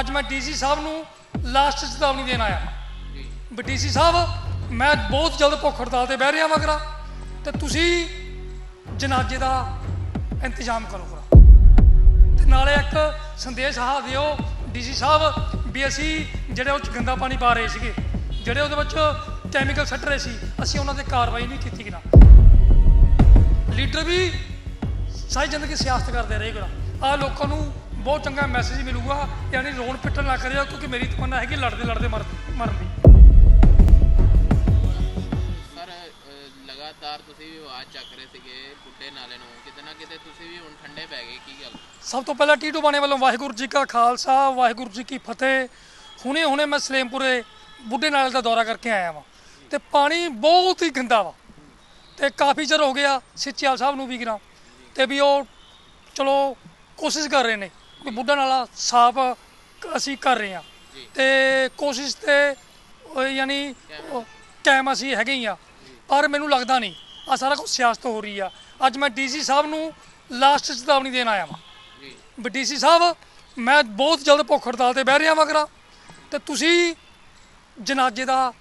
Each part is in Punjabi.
ਅੱਜ ਮੈਂ ਡੀਸੀ ਸਾਹਿਬ ਨੂੰ ਲਾਸਟ ਚੇਤਾਵਨੀ ਦੇਣ ਆਇਆ। ਜੀ ਵੀ ਡੀਸੀ ਸਾਹਿਬ, ਮੈਂ ਬਹੁਤ ਜਲਦ ਭੁੱਖ ਹੜਤਾਲ ਤੇ ਬਹਿ ਰਿਹਾ ਮਗਰਾ ਤੇ ਤੁਸੀਂ ਜਨਾਜ਼ੇ ਦਾ ਇੰਤਜ਼ਾਮ ਕਰੋ ਕਰਾ ਤੇ ਨਾਲੇ ਇੱਕ ਸੰਦੇਸ਼ ਆਹ ਦਿਓ, ਡੀਸੀ ਸਾਹਿਬ, ਵੀ ਅਸੀਂ ਜਿਹੜੇ ਉਹ 'ਚ ਗੰਦਾ ਪਾਣੀ ਪਾ ਰਹੇ ਸੀਗੇ, ਜਿਹੜੇ ਉਹਦੇ ਵਿੱਚ ਕੈਮੀਕਲ ਸੱਟ ਰਹੇ ਸੀ, ਅਸੀਂ ਉਹਨਾਂ ਤੇ ਕਾਰਵਾਈ ਨਹੀਂ ਕੀਤੀ ਕਿਨਾ ਲੀਡਰ ਵੀ ਸਾਰੀ ਜ਼ਿੰਦਗੀ ਸਿਆਸਤ ਕਰਦੇ ਰਹੇ ਗਰਾ ਆ ਲੋਕਾਂ ਨੂੰ ਬਹੁਤ ਚੰਗਾ ਮੈਸੇਜ ਮਿਲੂਗਾ। ਯਾਨੀ ਰੋਣ ਪਿੱਟਣ ਨਾ ਕਰਿਓ ਕਿਉਂਕਿ ਮੇਰੀ ਤਮੰਨਾ ਹੈ ਕਿ ਲੜਦੇ ਲੜਦੇ ਮਰ ਮਰਨ ਦੀ। ਲਗਾਤਾਰ ਤੁਸੀਂ ਵੀ ਆਵਾਜ਼ ਚੱਕ ਰਹੇ ਸੀਗੇ ਬੁੱਢੇ ਨਾਲੇ ਨੂੰ। ਕਿਤੇ ਨਾ ਕਿਤੇ ਤੁਸੀਂ ਵੀ ਹੁਣ ਠੰਡੇ ਪੈ ਗਏ ਕੀ ਗੱਲ? ਸਭ ਤੋਂ ਪਹਿਲਾਂ ਟੀਟੂ ਬਾਣੇ ਵੱਲੋਂ ਵਾਹਿਗੁਰੂ ਜੀ ਕਾ ਖਾਲਸਾ ਵਾਹਿਗੁਰੂ ਜੀ ਕੀ ਫਤਿਹ। ਹੁਣੇ ਹੁਣੇ ਮੈਂ ਸਲੇਮਪੁਰੇ ਬੁੱਢੇ ਨਾਲੇ ਦਾ ਦੌਰਾ ਕਰਕੇ ਆਇਆ ਵਾਂ ਤੇ ਪਾਣੀ ਬਹੁਤ ਹੀ ਗੰਦਾ ਵਾ। ਤੇ ਕਾਫੀ ਚਿਰ ਹੋ ਗਿਆ ਸਿੱਚਿਆਲ ਸਾਹਿਬ ਨੂੰ ਵੀ ਗਿਰਾਂ। ਤੇ ਵੀ ਉਹ ਚਲੋ ਕੋਸ਼ਿਸ਼ ਕਰ ਰਹੇ ਨੇ। ਬੁੱਢਾ ਨਾਲਾ ਸਾਫ਼ ਅਸੀਂ ਕਰ ਰਹੇ ਹਾਂ। ਤੇ ਕੋਸ਼ਿਸ਼ ਤੇ ਯਾਨੀ ਕਾਇਮ ਅਸੀਂ ਹੈਗੇ ਹੀ ਆ ਪਰ ਮੈਨੂੰ ਲੱਗਦਾ ਨਹੀਂ ਆ ਸਾਰਾ ਕੁਝ ਸਿਆਸਤ ਹੋ ਰਹੀ ਆ। ਅੱਜ ਮੈਂ ਡੀਸੀ ਸਾਹਿਬ ਨੂੰ ਲਾਸਟ ਚੇਤਾਵਨੀ ਦੇਣ ਆਇਆ ਵਾਂ। ਜੀ। ਵੀ ਡੀਸੀ ਸਾਹਿਬ ਮੈਂ ਬਹੁਤ ਜਲਦ ਭੁੱਖ ਹੜਤਾਲ ਤੇ ਬਹਿ ਰਿਹਾ ਮਗਰਾ ਤੇ ਤੁਸੀਂ ਜਨਾਜ਼ੇ ਦਾ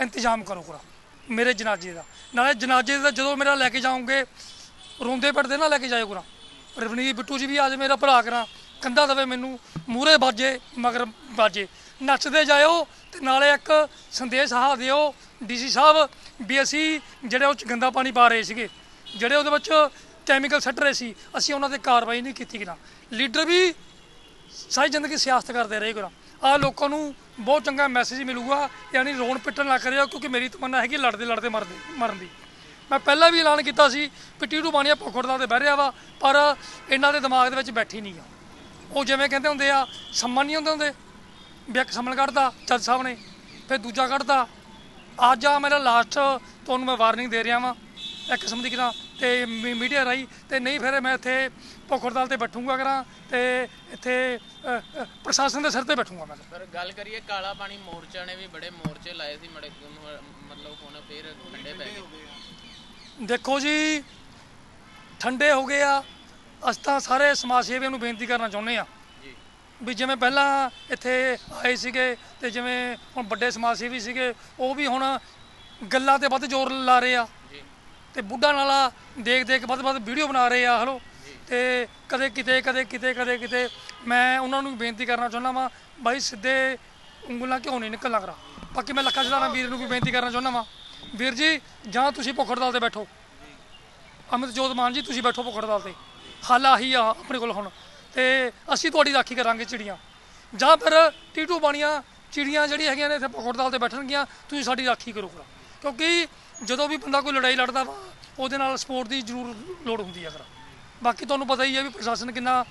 ਇੰਤਜ਼ਾਮ ਕਰੋ ਕਰਾ ਮੇਰੇ ਜਨਾਜ਼ੇ ਦਾ। ਨਾਲੇ ਜਨਾਜ਼ੇ ਦਾ ਜਦੋਂ ਮੇਰਾ ਲੈ ਕੇ ਜਾਓਗੇ ਰੋਂਦੇ ਪੜਦੇ ਨਾ ਲੈ ਕੇ ਜਾਇਓ ਕਰਾ ਰਵਨੀਤ ਬਿੱਟੂ ਜੀ ਵੀ ਅੱਜ ਮੇਰਾ ਭਰਾ ਕਰਾ ਕੰਧਾ ਦਵੇ ਮੈਨੂੰ ਮੂਰੇ ਬਾਜੇ ਮਗਰ ਬਾਜੇ ਨੱਚਦੇ ਜਾਇਓ ਤੇ ਨਾਲੇ ਇੱਕ ਸੰਦੇਸ਼ ਆਹ ਦਿਓ ਡੀਸੀ ਸਾਹਿਬ ਵੀ ਅਸੀਂ ਜਿਹੜੇ ਉਹ 'ਚ ਗੰਦਾ ਪਾਣੀ ਪਾ ਰਹੇ ਸੀਗੇ, ਜਿਹੜੇ ਉਹਦੇ ਵਿੱਚ ਕੈਮੀਕਲ ਸੱਟ ਰਹੇ ਸੀ, ਅਸੀਂ ਉਹਨਾਂ ਤੇ ਕਾਰਵਾਈ ਨਹੀਂ ਕੀਤੀ ਕਿਨਾ ਲੀਡਰ ਵੀ ਸਾਰੀ ਜ਼ਿੰਦਗੀ ਸਿਆਸਤ ਕਰਦੇ ਰਹੇ ਗੁਰਾਂ। ਆ ਲੋਕਾਂ ਨੂੰ ਬਹੁਤ ਚੰਗਾ ਮੈਸੇਜ ਮਿਲੂਗਾ, ਯਾਨੀ ਰੋਣ ਪਿੱਟਣ ਨਾ ਕਰਿਓ ਕਿਉਂਕਿ ਮੇਰੀ ਤਮੰਨਾ ਹੈਗੀ ਲੜਦੇ ਲੜਦੇ, ਮਰਦੇ, ਮਰਨ ਦੀ। ਮੈਂ ਪਹਿਲਾਂ ਵੀ ਐਲਾਨ ਕੀਤਾ ਸੀ ਵੀ ਟੀਟੂ ਬਾਣੀਆ ਭੁੱਖੜਦਾ ਤੇ ਬਹਿ ਰਿਹਾ ਵਾ, ਪਰ ਇਹਨਾਂ ਦੇ ਦਿਮਾਗ ਦੇ ਵਿੱਚ ਬੈਠੀ ਨਹੀਂ ਆ। ਉਹ ਜਿਵੇਂ ਕਹਿੰਦੇ ਹੁੰਦੇ ਆ ਸੰਮਨ ਨਹੀਂ ਹੁੰਦੇ ਹੁੰਦੇ। ਵੀ ਇੱਕ ਸੰਮਨ ਕੱਢਦਾ ਜੱਜ ਸਾਹਿਬ ਨੇ ਫਿਰ ਦੂਜਾ ਕੱਢਦਾ ਅੱਜ ਆ ਮੇਰਾ ਲਾਸਟ ਤੁਹਾਨੂੰ ਮੈਂ ਵਾਰਨਿੰਗ ਦੇ ਰਿਹਾ ਵਾਂ ਇੱਕ ਕਿਸਮ ਦੀ ਕਿਦਾਂ ਤੇ ਮੀਡੀਆ ਰਾਈ ਤੇ ਨਹੀਂ ਫਿਰ ਮੈਂ ਇੱਥੇ ਭੁੱਖੜਦਾਲ ਤੇ ਬੈਠੂੰਗਾ ਕਰਾਂ ਤੇ ਇੱਥੇ ਪ੍ਰਸ਼ਾਸਨ ਦੇ ਸਿਰ ਤੇ ਬੈਠੂੰਗਾ ਮੈਂ। ਸਰ ਗੱਲ ਕਰੀਏ ਕਾਲਾ ਪਾਣੀ ਮੋਰਚਾ ਨੇ ਵੀ ਬੜੇ ਮੋਰਚੇ ਲਾਏ ਸੀ ਮੜੇ ਮਤਲਬ ਹੁਣ ਫੇਰ ਠੰਡੇ ਪੈ ਗਏ। ਦੇਖੋ ਜੀ ਠੰਡੇ ਹੋ ਗਏ ਆ ਅਸੀਂ ਤਾਂ ਸਾਰੇ ਸਮਾਜ ਸੇਵੀਆਂ ਨੂੰ ਬੇਨਤੀ ਕਰਨਾ ਚਾਹੁੰਦੇ ਆ ਜੀ। ਵੀ ਜਿਵੇਂ ਪਹਿਲਾਂ ਇੱਥੇ ਆਏ ਸੀਗੇ ਤੇ ਜਿਵੇਂ ਹੁਣ ਵੱਡੇ ਸਮਾਜ ਸੇਵੀ ਸੀਗੇ ਉਹ ਵੀ ਹੁਣ ਗੱਲਾਂ ਤੇ ਵੱਧ ਜ਼ੋਰ ਲਾ ਰਹੇ ਆ। ਜੀ। ਤੇ ਬੁੱਢਾ ਨਾਲਾ ਦੇਖ ਦੇਖ ਵੱਧ ਵੱਧ ਵੀਡੀਓ ਬਣਾ ਰਹੇ ਆ ਹਲੋ। ਤੇ ਕਦੇ ਕਿਤੇ ਕਦੇ ਕਿਤੇ ਕਦੇ ਕਿਤੇ ਮੈਂ ਉਹਨਾਂ ਨੂੰ ਬੇਨਤੀ ਕਰਨਾ ਚਾਹੁੰਦਾ ਵਾਂ ਬਾਈ ਸਿੱਧੇ ਉਂਗਲਾਂ ਕਿਉਂ ਨਹੀਂ ਨਿਕਲ ਲੱਗ ਰਹਾ ਬਾਕੀ ਮੈਂ ਲੱਖਾ ਜਦਾਨਾ ਵੀਰ ਨੂੰ ਵੀ ਬੇਨਤੀ ਕਰਨਾ ਚਾਹੁੰਦਾ ਵਾਂ। ਵੀਰ ਜੀ ਜਾਂ ਤੁਸੀਂ ਭੁੱਖ ਹੜਤਾਲ ਤੇ ਬੈਠੋ। ਅਮਿਤ ਜੋਤ ਮਾਨ ਜੀ ਤੁਸੀਂ ਬੈਠੋ ਭੁੱਖ ਹੜਤਾਲ ਤੇ। ਹੱਲ ਆਹੀ ਆ ਆਪਣੇ ਕੋਲ ਹੁਣ। ਤੇ ਅਸੀਂ ਤੁਹਾਡੀ ਰਾਖੀ ਕਰਾਂਗੇ ਚਿੜੀਆਂ। ਜਾਂ ਫਿਰ ਟੀਟੂ ਬਾਣੀਆਂ, ਚਿੜੀਆਂ ਜਿਹੜੀਆਂ ਹੈਗੀਆਂ ਨੇ, ਇੱਥੇ ਭੁੱਖ ਹੜਤਾਲ ਤੇ ਬੈਠਣਗੀਆਂ ਤੁਸੀਂ ਸਾਡੀ ਰਾਖੀ ਕਰੋ ਕਰਾ ਕਿਉਂਕਿ ਜਦੋਂ ਵੀ ਬੰਦਾ ਕੋਈ ਲੜਾਈ ਲੜਦਾ ਵਾ, ਉਹਦੇ ਨਾਲ ਸਪੋਰਟ ਦੀ ਜ਼ਰੂਰ ਲੋੜ ਹੁੰਦੀ ਹੈ ਕਰਾ ਬਾਕੀ ਤੁਹਾਨੂੰ ਪਤਾ ਹੀ ਹੈ ਵੀ ਪ੍ਰਸ਼ਾਸਨ ਕਿੰਨਾ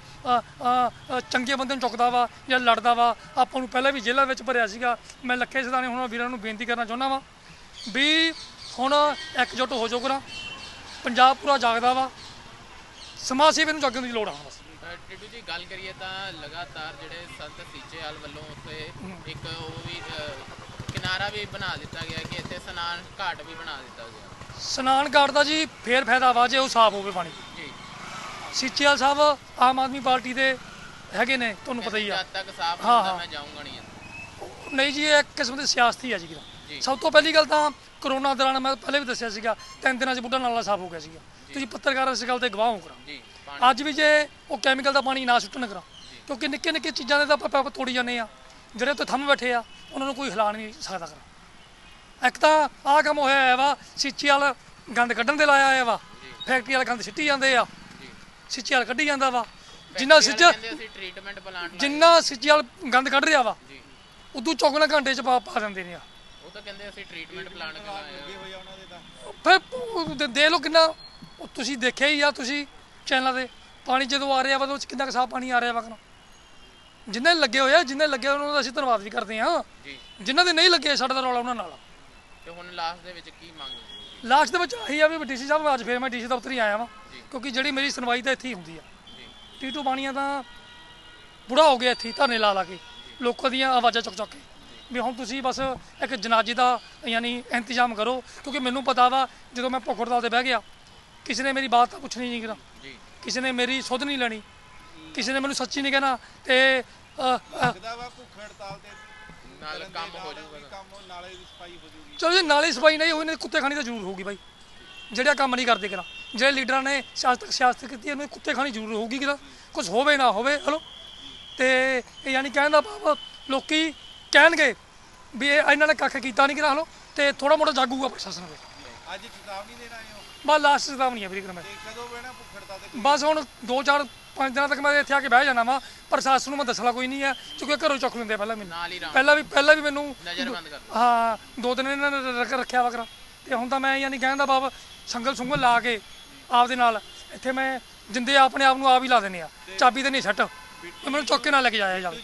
ਚੰਗੇ ਬੰਦੇ ਨੂੰ ਚੁੱਕਦਾ ਵਾ ਜਾਂ ਲੜਦਾ ਵਾ। ਆਪਾਂ ਨੂੰ ਪਹਿਲਾਂ ਵੀ ਜੇਲ੍ਹਾਂ ਵਿੱਚ ਭਰਿਆ ਸੀਗਾ। ਮੈਂ ਲੱਖੇ ਸਦਾਨੇ ਹੁਣ ਵੀਰਾਂ ਨੂੰ ਬੇਨਤੀ ਕਰਨਾ ਚਾਹੁੰਦਾ ਵਾਂ ਵੀ ਹੁਣ ਇਕਜੁੱਟ ਹੋ ਜਾਓ ਕਰਾ। ਪੰਜਾਬ ਪੂਰਾ ਜਾਗਦਾ ਵਾ। ਸਮਾਜ ਸੇਵੀ ਨੂੰ ਜਾਗਣ ਦੀ ਲੋੜ ਆ। ਬਸ ਟਿੱਡੂ ਜੀ ਗੱਲ ਕਰੀਏ ਤਾਂ ਲਗਾਤਾਰ ਜਿਹੜੇ ਸੰਤ ਸੀਚੇਵਾਲ ਵੱਲੋਂ ਉੱਥੇ ਇੱਕ ਉਹ ਵੀ ਕਿਨਾਰਾ ਵੀ ਬਣਾ ਦਿੱਤਾ ਗਿਆ ਕਿ ਇੱਥੇ ਸਨਾਨ ਘਾਟ ਵੀ ਬਣਾ ਦਿੱਤਾ ਗਿਆ। ਸਨਾਨ ਘਾਟ ਦਾ ਜੀ ਫੇਰ ਫਾਇਦਾ ਵਾ ਜੇ ਉਹ ਸਾਫ਼ ਹੋਵੇ ਪਾਣੀ। ਜੀ। ਸੀਚੇਵਾਲ ਸਾਹਿਬ ਆਮ ਆਦਮੀ ਪਾਰਟੀ ਦੇ ਹੈਗੇ ਨੇ ਤੁਹਾਨੂੰ ਪਤਾ ਹੀ ਆ। ਜਦ ਤੱਕ ਸਾਫ਼ ਹੁੰਦਾ। ਮੈਂ ਜਾਊਂਗਾ ਨਹੀਂ। ਨਹੀਂ ਜੀ ਇਹ ਇੱਕ ਕਿਸਮ ਦੀ ਸਿਆਸਤ ਹੀ ਆ ਜੀ। ਸਭ ਤੋਂ ਪਹਿਲੀ ਗੱਲ ਤਾਂ ਕਰੋਨਾ ਦੌਰਾਨ ਮੈਂ ਪਹਿਲੇ ਵੀ ਦੱਸਿਆ ਸੀਗਾ ਤਿੰਨ ਦਿਨਾਂ 'ਚ ਬੁੱਢਾ ਨਾਲਾ ਸਾਫ਼ ਹੋ ਗਿਆ ਸੀਗਾ। ਤੁਸੀਂ ਪੱਤਰਕਾਰ ਇਸ ਗੱਲ ਤੇ ਗਵਾਹ ਹੋ ਕਰਾ। ਜੀ ਅੱਜ ਵੀ ਜੇ ਉਹ ਕੈਮੀਕਲ ਦਾ ਪਾਣੀ ਨਾ ਸੁੱਟਣ ਕਰਾ ਕਿਉਂਕਿ ਨਿੱਕੇ ਨਿੱਕੇ ਚੀਜ਼ਾਂ ਦੇ ਤਾਂ ਆਪਾਂ ਆਪਾਂ ਤੋੜੀ ਜਾਂਦੇ ਆ ਜਿਹੜੇ ਉੱਤੇ ਥੰਮ ਬੈਠੇ ਆ ਉਹਨਾਂ ਨੂੰ ਕੋਈ ਹਿਲਾ ਨਹੀਂ ਸਕਦਾ ਕਰਾ। ਇੱਕ ਤਾਂ ਆਹ ਕੰਮ ਹੋਇਆ ਵਾ ਸਿੱਚੀ ਵਾਲ ਗੰਦ ਕੱਢਣ ਦੇ ਲਾਇਆ ਹੋਇਆ ਵਾ। ਫੈਕਟਰੀ ਵਾਲਾ ਗੰਦ ਸਿੱਟੀ ਜਾਂਦੇ ਆ। ਸਿੱਚੀ ਵਾਲ ਕੱਢੀ ਜਾਂਦਾ ਵਾ। ਜਿੰਨਾ ਸਿੱਚ ਜਿੰਨਾ ਸਿੱਚੀ ਵਾਲ ਗੰਦ ਕੱਢ ਰਿਹਾ ਵਾ ਉਦੋਂ ਚੌਗਣਾ ਘੰਟੇ ਚ ਪਾ ਪਾ ਦਿੰਦੇ ਨੇ ਆ। ਉਹ ਤਾਂ ਕਹਿੰਦੇ ਅਸੀਂ ਟ੍ਰੀਟਮੈਂਟ ਪਲਾਂਟ ਲਾਇਆ ਫਿਰ ਉਹ ਦੇ- ਦੇਖ ਲਓ ਕਿੰਨਾ ਉਹ ਤੁਸੀਂ ਦੇਖਿਆ ਹੀ ਆ ਤੁਸੀਂ ਚੈਨਲਾਂ ਤੇ ਪਾਣੀ ਜਦੋਂ ਆ ਰਿਹਾ ਵਾ ਤਾਂ ਉਹ 'ਚ ਕਿੰਨਾ ਕੁ ਸਾਫ਼ ਪਾਣੀ ਆ ਰਿਹਾ ਵਾ ਕਿੰਨਾ ਜਿੰਨੇ ਲੱਗੇ ਹੋਏ ਆ ਜਿੰਨੇ ਲੱਗੇ ਉਹਨਾਂ ਦਾ ਅਸੀਂ ਧੰਨਵਾਦ ਵੀ ਕਰਦੇ ਆ ਜੀ। ਜਿਨ੍ਹਾਂ ਦੇ ਨਹੀਂ ਲੱਗੇ ਸਾਡਾ ਤਾਂ ਰੌਲਾ ਉਹਨਾਂ ਨਾਲ ਤੇ ਹੁਣ ਲਾਸਟ ਦੇ ਵਿੱਚ ਕੀ ਮੰਗ ਲਾਸਟ ਦੇ ਵਿੱਚ ਆਹੀ ਆ ਵੀ ਡੀਸੀ ਸਾਹਿਬ ਅੱਜ ਫੇਰ ਮੈਂ ਡੀਸੀ ਦਫ਼ਤਰ ਹੀ ਆਇਆ ਵਾਂ ਕਿਉਂਕਿ ਜਿਹੜੀ ਮੇਰੀ ਸੁਣਵਾਈ ਤਾਂ ਇੱਥੇ ਹੀ ਹੁੰਦੀ ਆ। ਜੀ। ਟੀਟੂ ਬਾਣੀਆਂ ਤਾਂ ਬੁੜਾ ਹੋ ਗਿਆ ਇੱਥੇ ਧਰਨੇ ਲਾ ਲਾ ਕੇ ਲੋਕਾਂ ਦੀਆਂ ਆਵਾਜ਼ਾਂ ਚੁੱਕ ਚੁੱਕ ਕੇ। ਵੀ ਹੁਣ ਤੁਸੀਂ ਬਸ ਇੱਕ ਜਨਾਜ਼ੇ ਦਾ ਯਾਨੀ ਇੰਤਜ਼ਾਮ ਕਰੋ ਕਿਉਂਕਿ ਮੈਨੂੰ ਪਤਾ ਵਾ ਜਦੋਂ ਮੈਂ ਭੁੱਖ ਹੜਤਾਲ ਤੇ ਬਹਿ ਗਿਆ ਕਿਸੇ ਨੇ ਮੇਰੀ ਬਾਤ ਤਾਂ ਪੁੱਛਣੀ ਨਹੀਂ ਕਿਰਾ ਜੀ। ਕਿਸੇ ਨੇ ਮੇਰੀ ਸੁਧ ਨਹੀਂ ਲੈਣੀ। ਕਿਸੇ ਨੇ ਮੈਨੂੰ ਸੱਚੀ ਨਹੀਂ ਕਹਿਣਾ ਤੇ ਲੱਗਦਾ ਵਾ ਭੁੱਖ ਹੜਤਾਲ ਤੇ ਨਾਲ ਕੰਮ ਹੋ ਨਾਲ ਜਾਊਗਾ ਵੀ ਕੰਮ ਨਾਲੇ ਦੀ ਸਫ਼ਾਈ ਹੋ ਜੂਗੀ ਚਲੋ ਜੀ ਨਾਲੇ ਸਫ਼ਾਈ ਨਹੀਂ ਹੋਈ ਨੇ ਕੁੱਤੇ ਖਾਣੀ ਤਾਂ ਜ਼ਰੂਰ ਹੋਊਗੀ ਬਾਈ। ਜਿਹੜਾ ਕੰਮ ਨਹੀਂ ਕਰਦੇ ਕਿਰਾ ਜਿਹੜੇ ਲੀਡਰਾਂ ਨੇ ਸਿਆਸਤ ਸਿਆਸਤ ਕੀਤੀ ਇਹਨੂੰ ਕੁੱਤੇ ਖਾਣੀ ਜ਼ਰੂਰ ਹੋਊਗੀ ਕਿਰਾ ਕੁਝ ਹੋਵੇ ਨਾ ਹੋਵੇ ਹਲੋ। ਤੇ ਇਹ ਯਾਨੀ ਕਹਿਣ ਦਾ ਭਾਵ ਲੋਕੀ ਕਹਿਣਗੇ ਵੀ ਇਹ ਇਹਨਾਂ ਨੇ ਕੱਖ ਕੀਤਾ ਨਹੀਂ ਕਿਰਾ ਹਲੋ ਤੇ ਥੋੜਾ ਮੋਟਾ ਜਾਗੂਗਾ ਪ੍ਰਸ਼ਾਸਨ ਦੇ ਅੱਜ ਚੇਤਾਵਨੀ ਦੇਣ ਆਏ ਹੋ? ਬਸ ਲਾਸਟ ਚੇਤਾਵਨੀ ਹੈ ਵੀਰੇ ਕਿਰਾ ਮੈਂ ਤੇ ਕਦੋਂ ਬਹਿਣਾ ਭੁੱਖ ਹੜਤਾਲ ਤੇ ਬਸ ਹੁਣ 2-4 5 ਦਿਨਾਂ ਤੱਕ ਮੈਂ ਇੱਥੇ ਆ ਕੇ ਬਹਿ ਜਾਣਾ ਵਾ ਪ੍ਰਸ਼ਾਸਨ ਨੂੰ ਮੈਂ ਦੱਸਣਾ ਕੋਈ ਨਹੀਂ ਹੈ ਕਿਉਂਕਿ ਘਰੋਂ ਚੁੱਕ ਲੈਂਦੇ ਆ ਪਹਿਲਾਂ ਮੈਨੂੰ। ਪਹਿਲਾਂ ਵੀ ਪਹਿਲਾਂ ਵੀ ਮੈਨੂੰ ਹਾਂ ਦੋ ਦਿਨ ਇਹਨਾਂ ਨੇ ਰੱਖ ਰੱਖਿਆ ਵਗਰਾ ਤੇ ਹੁਣ ਤਾਂ ਮੈਂ ਯਾਨੀ ਕਹਿਣ ਦਾ ਬਾਬ ਸੰਗਲ ਸੁੰਗਲ ਲਾ ਕੇ ਆਪਦੇ ਨਾਲ ਇੱਥੇ ਮੈਂ ਜਿੰਦੇ ਆਪਣੇ ਆਪ ਨੂੰ ਆਪ ਹੀ ਲਾ ਦਿੰਦੇ ਆ। ਚਾਬੀ ਤੇ ਨਹੀਂ ਛੱਟ ਮੈਨੂੰ ਚੁੱਕ ਕੇ ਨਾਲ ਲੈ ਕੇ ਜਾਇਆ ਜਾਵੇ।